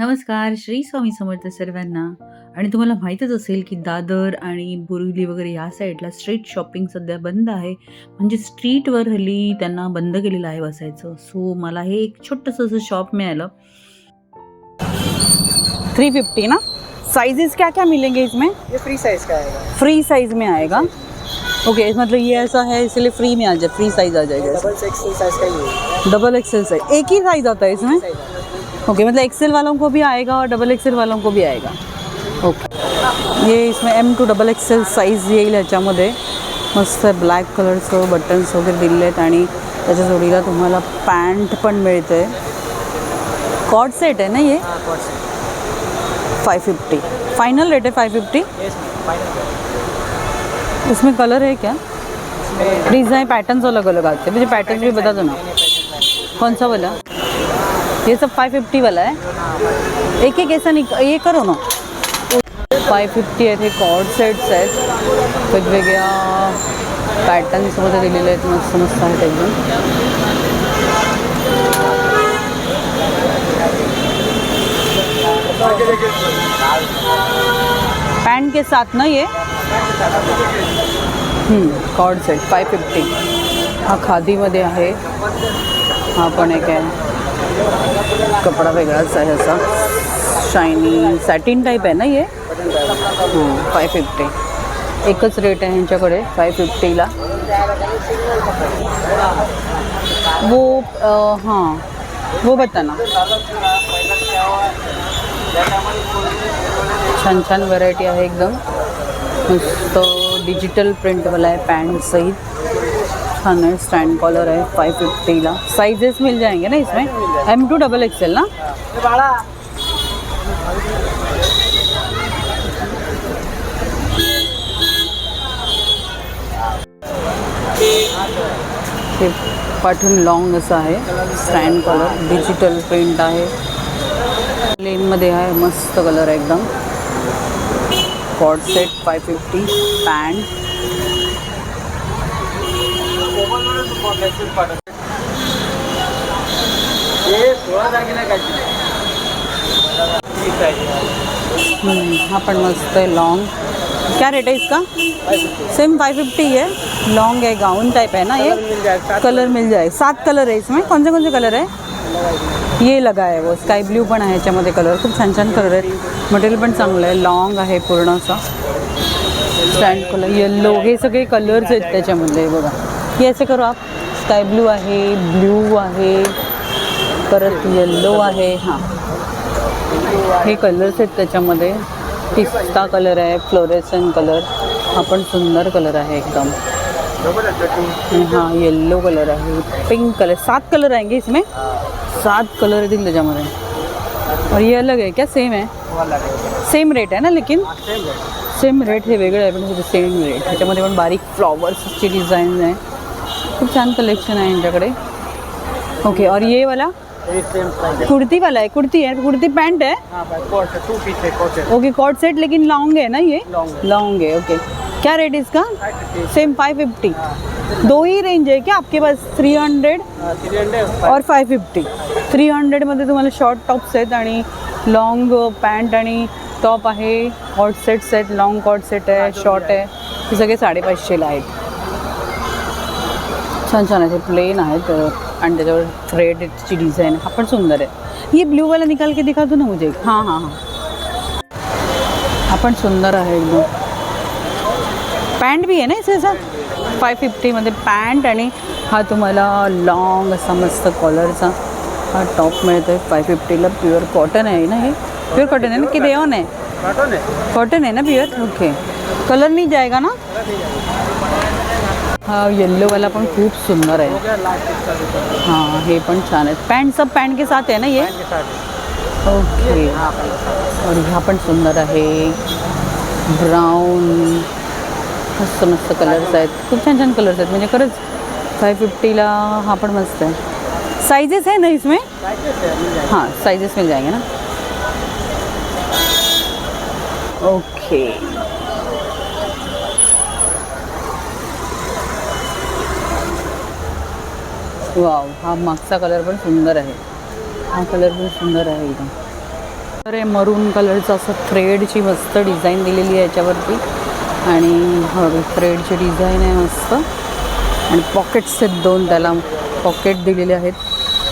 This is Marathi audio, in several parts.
नमस्कार श्री स्वामी समर्थ सर्वांना. आणि तुम्हाला माहीतच असेल की दादर आणि बोरिवली वगैरे या साईडला स्ट्रीट शॉपिंग सध्या बंद आहे. म्हणजे स्ट्रीटवर हल्ली त्यांना बंद केलेलं आहे बसायचं. सो मला हे एक छोटंसं असं शॉप मिळालं. थ्री फिफ्टी ना? साइजेस क्या क्या मिलेंगे इसमें? ये फ्री साइज का आएगा। फ्री साइज में आएगा? ओके मतलब ये ऐसा है इसलिए फ्री में आ जाए फ्री साइज आ जाएगा डबल एक्सल साइज का ही डबल एक्सेल साइज एक ही साइज आता है इसमें। ओके मतलब एक्सेल वालों को भी आएगा और डबल एक्सेल वालों को भी आएगा। ओके ये इसमें M to double XL size येईल ह्याच्यामध्ये मस्त ब्लॅक कलरचं बटन्स वगैरे दिलेले आहेत आणि त्याच्या जोडीला तुम्हाला पॅन्ट पण मिळते. कॉड सेट है ना ये? हाँ फाइव फिफ्टी फाइनल रेट है फाइव फिफ्टी इसमें कलर है क्या? डिज़ाइन पैटर्न्स अलग अलग आते हैं. मुझे पैटर्न भी बता दो ना. कौन सा वाला? ये सब फाइव फिफ्टी वाला है। एक एक ऐसा निक ये करो ना। फाय फिफ्टी आहेत हे कॉर्ड सेट्स आहेत वेगवेगळ्या पॅटर्न्समध्ये दिलेले आहेत मस्त मस्त आहेत एकदम पॅन्ट के साथ ना ये? कॉर्ड सेट फाय फिफ्टी हा खादीमध्ये आहे हा। पण एक आहे कपडा वेगळाच आहे असा. शायनी सॅटिन टाईप आहे ना ये फाय फिफ्टी एकच रेट आहे ह्यांच्याकडे फाय फिफ्टीला वो हां वो बता ना छान छान व्हरायटी आहे एकदम. मस्त डिजिटल प्रिंटवाला आहे पॅन्ट सहित. आहे स्टँड कॉलर है फाइव फिफ्टीला साइजेस मिल जाएँगे ना इसमें? एम टू डबल एक्सएल ना? हे पाठून लॉंग असं आहे स्टँड कलर डिजिटल प्रिंट आहे। प्लेनमध्ये आहे, मस्त कलर आहे एकदम। Coord set five fifty pant ये सोळा तारखेला काय हा पण मस्त आहे लॉन्ग क्या रेट है इसका? सेम फाइव फिफ्टी है लॉन्ग है गाउन टाइप है ना ये? कलर मिल जाए. सात कलर आहे इसमें. कोणते कोणते कलर आहे? ये लगा आहे वो. स्काय ब्ल्यू पण आहे याच्यामध्ये कलर खूप छान छान कलर आहेत. मटेरियल पण चांगलं आहे. लॉंग आहे पूर्ण असा. स्टँड कलर येल्लो हे सगळे कलर्स आहेत त्याच्यामध्ये बघा. हे असे करू आप. स्काय ब्लू आहे ब्ल्यू आहे परत येल्लो आहे. हाँ. हे कलर्स आहेत त्याच्यामध्ये. पिस्ता कलर आहे फ्लोरेसन कलर हा पण सुंदर कलर आहे एकदम. हा येल्लो कलर आहे पिंक कलर सात कलर आएँगे इसमें सात कलर येतील त्याच्यामध्ये. और ये अलग है क्या? सेम है सेम रेट है ना लेकिन? सेम रेट हे वेगळं आहे पण सेम रेट ह्याच्यामध्ये पण बारीक फ्लॉवर्सची डिझाईन आहे. खूप छान कलेक्शन आहे यांच्याकडे ओके और ये वाला? है। कुर्ती वाला है कुर्ती है कुर्ती पैंट है? हाँ है ओके कॉट सेट लेकिन लॉन्ग है ना ये? लॉन्ग है। ओके क्या रेट है इसका? सेम फाइव फिफ्टी दो ही रेंज आहे क्या आपके पास? थ्री हंड्रेड हंड्रेड और फाय फिफ्टी थ्री हंड्रेड हंड्रेडमध्ये तुम्हाला शॉर्ट टॉप्स आहेत आणि लॉंग पॅन्ट आणि टॉप आहे कॉट सेट्स आहेत लॉंग कॉट सेट आहे शॉर्ट आहे. हे सगळे साडेपाचशेला आहेत. छान छान आहे. प्लेन आहेत आणि त्याच्यावर थ्रेडची डिझाईन हा पण सुंदर आहे. ये ब्लू वाला निकाल के दिखा दो ना मुझे हां हां हां. हा पण सुंदर आहे एकदम. पॅन्ट बी आहे ना इथे असा? फाय फिफ्टीमध्ये पॅन्ट आणि हा तुम्हाला लॉंग असा मस्त कॉलरचा हा टॉप मिळतो आहे फाय फिफ्टीला प्युअर कॉटन आहे ना हे? प्युअर कॉटन आहे ना? की रेऑन आहे? है कॉटन आहे ना प्युअर ओके कलर नहीं जाएगा ना? हा येल्लोवाला पण खूप सुंदर आहे. हो, हाँ पण छान आहेत. पॅन्ट सब पॅन्ट के साथ आहे ना ये। ओके और ह्या पण सुंदर आहे. ब्राऊन मस्त मस्त कलर्स आहेत. खूप छान छान कलर्स आहेत. म्हणजे खरंच फाय फिफ्टीला हा पण मस्त आहे. साइजेस है ना इसमें? है हाँ साइजेस मिल जाएँगे ना. ओके वाव हा मागचा कलर पण सुंदर आहे. हा कलर पण सुंदर आहे एकदम. तर हे मरून कलरचं असं थ्रेडची मस्त डिझाईन दिलेली आहे याच्यावरती. आणि थ्रेडची डिझाईन आहे मस्त. आणि पॉकेट्स आहेत दोन त्याला. पॉकेट दिलेले आहेत.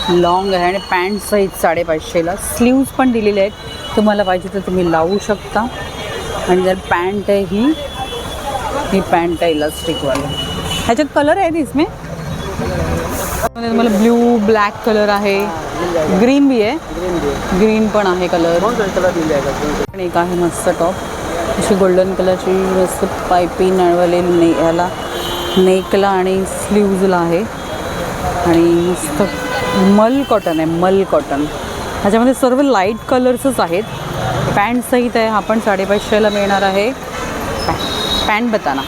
लॉंग आहे आणि पॅन्ट साईज साडेपाचशेला. स्लीव्ज पण दिलेले आहेत. तुम्हाला पाहिजे तर तुम्ही लावू शकता. आणि जर पॅन्ट आहे ही ही पॅन्ट आहे इलास्टिकवाली ह्याच्यात कलर आहे इसमें? तुम्हाला ब्ल्यू ब्लॅक कलर आहे. ग्रीन बी आहे. ग्रीन पण आहे कलर. मिल आणि एक आहे मस्त टॉप. अशी गोल्डन कलरची मस्त पायपिंग आणवले ने याला नेकला आणि स्लीव्जला आहे. आणि मस्त मल कॉटन आहे मल कॉटन. ह्याच्यामध्ये सर्व लाइट कलर्सच आहेत. पॅन्ट सहित आहे हा पण साडेपाचशेला मिळणार आहे. पॅन्ट बताना.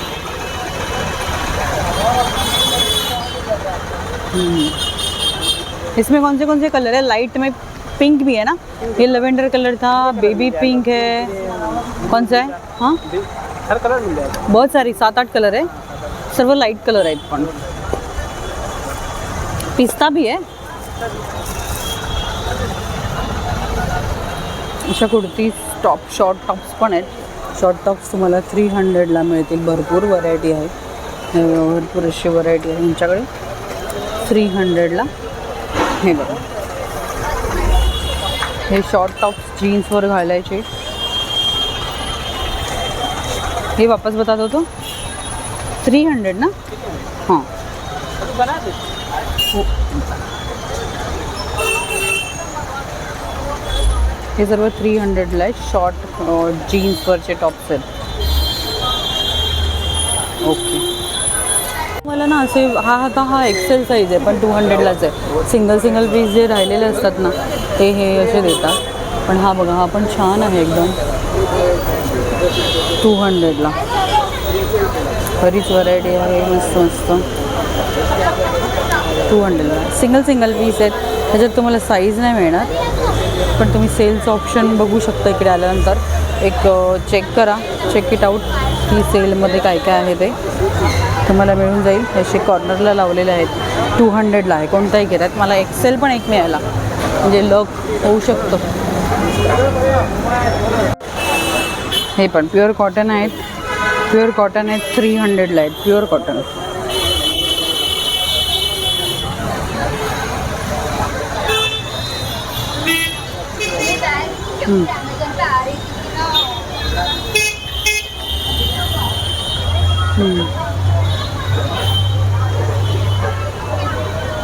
इसमें कौन से कौन से कलर है? लाइट में पिंक भी है ना? ये लेवेंडर कलर था बेबी पिंक है। कौन सा है? हाँ? हर कलर मिल जाएगा। बहुत सारी सात आठ कलर आहे सर्व लाइट कलर आहेत पण पिस्ता भी आहे अशा कुर्ती टॉप शॉर्ट टॉप्स पण आहेत. शॉर्ट टॉप्स तुम्हाला थ्री हंड्रेडला मिळतील. भरपूर व्हरायटी आहे भरपूर अशी व्हरायटी आहे तुमच्याकडे. थ्री हंड्रेडला. हे बघा. हे शॉर्ट टॉप जीन्सवर घालायचे. हे वापस बता दो तो. थ्री हंड्रेड ना हां. हे सर्व थ्री हंड्रेडला आहे शॉर्ट जीन्सवरचे टॉप्स आहेत. ओके. मला ना असे हा आता हा एक्सेल साईज आहे पण टू हंड्रेडलाच आहे. सिंगल सिंगल पीस जे राहिलेले असतात ना ते हे असे देतात. पण हा बघा हा पण छान आहे एकदम. टू हंड्रेडला बरीच व्हरायटी आहे मस्त मस्त. टू हंड्रेडला सिंगल सिंगल पीस आहेत. त्याच्यात तुम्हाला साईज नाही मिळणार. पण तुम्ही सेल्स ऑप्शन बघू शकता इकडे आल्यानंतर. एक चेक करा. चेक इट आऊट की सेलमध्ये काय काय आहे ते तुम्हाला मिळून जाईल. असे कॉर्नरला लावलेले आहेत. टू हंड्रेडला आहे. कोणताही घेतात मला एक्सेल पण एक मिळाला. म्हणजे लक होऊ शकतं. हे पण प्युअर कॉटन आहेत. प्युअर कॉटन आहेत. थ्री हंड्रेडला आहेत. प्युअर कॉटन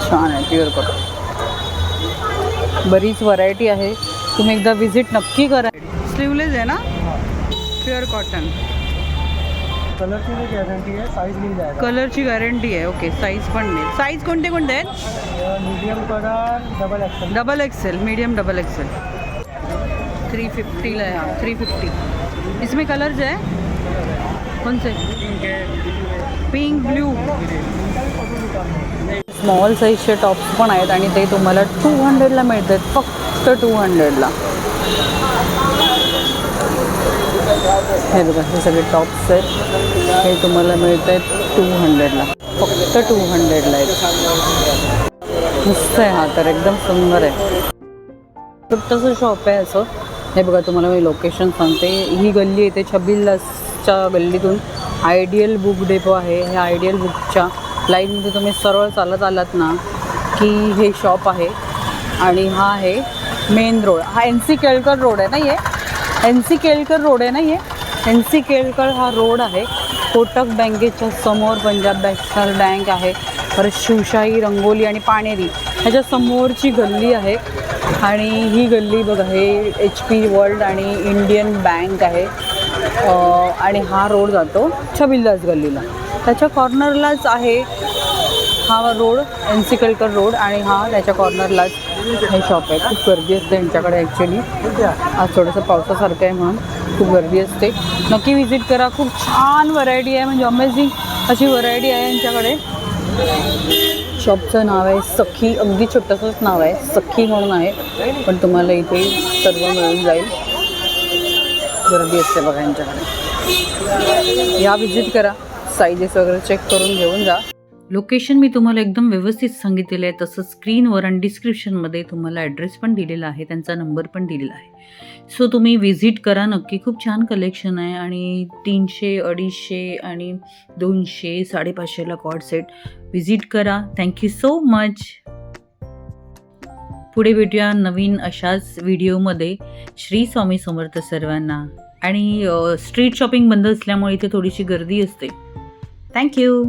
छान आहे प्युअर कॉटन बरीच व्हरायटी आहे. तुम्ही एकदा विजिट नक्की करा. स्लीवलेस आहे ना? प्युअर कॉटन कलर की भी गारंटी है साइज मिल जाएगा कलरची गॅरंटी आहे ओके साईज पण मिळेल साईज कोणते कोणते आहेत? Medium colour double XL double XL medium double XL three फिफ्टीला आहे हा थ्री फिफ्टी इसमें कलर्स है कौन से पिंक ब्ल्यू स्मॉल साईजचे टॉप्स पण आहेत आणि ते तुम्हाला टू हंड्रेडला मिळत आहेत फक्त टू हंड्रेडला हे बघा हे सगळे टॉप्स आहेत. हे तुम्हाला मिळत आहेत टू हंड्रेडला फक्त टू हंड्रेडला आहेत. मस्त आहे हा तर एकदम सुंदर आहे. छोटंसं शॉप आहे असं. हे बघा तुम्हाला मी लोकेशन सांगते. ही गल्ली येते छबिल्लासच्या गल्लीतून आयडियल बुक डेपो आहे. ह्या आयडियल बुकच्या लाईनमध्ये तुम्ही सरळ चालत आलात ना की हे शॉप आहे आणि हा आहे मेन रोड. हा एन सी केळकर रोड आहे ना आहे एन सी केळकर रोड आहे ना आहे एन सी केळकर हा रोड आहे. कोटक बँकेच्या समोर पंजाब नॅशनल बँक आहे. परत शिवशाही रंगोली आणि पाणेरी ह्याच्या समोरची गल्ली आहे. आणि ही गल्ली बघा हे एच पी वर्ल्ड आणि इंडियन बँक आहे. आणि हा रोड जातो छबिलदास गल्लीला. त्याच्या कॉर्नरलाच आहे हा road N C Kelkar road आणि हा त्याच्या कॉर्नरलाच हे शॉप आहे. खूप गर्दी असते यांच्याकडे ॲक्च्युली आज थोडंसं पावसासारखं आहे म्हणून खूप गर्दी असते. नक्की व्हिजिट करा. खूप छान व्हरायटी आहे. म्हणजे अमेझिंग अशी व्हरायटी आहे यांच्याकडे. शॉपचं नाव आहे सखी. अगदी छोटंसंच नाव आहे. सखी म्हणून आहे. पण तुम्हाला इथे सर्व मिळून जाईल. गर्दी असते बघा यांच्याकडे. या विजिट करा. साईजेस वगैरे चेक करून घेऊन जा. लोकेशन मी तुम्हाला एकदम व्यवस्थित सांगितलेलं आहे. तसं स्क्रीनवर आणि डिस्क्रिप्शनमध्ये तुम्हाला ॲड्रेस पण दिलेला आहे. त्यांचा नंबर पण दिलेला आहे. सो तुम्ही व्हिजिट करा. नक्की खूप छान कलेक्शन आहे. आणि तीनशे अडीचशे आणि दोनशे साडेपाचशेला कॉड सेट व्हिजिट करा. थँक्यू सो मच पुढे भेटूया नवीन अशाच व्हिडिओमध्ये. श्री स्वामी समर्थ सर्वांना. आणि स्ट्रीट शॉपिंग बंद असल्यामुळे इथे थोडीशी गर्दी असते. थँक्यू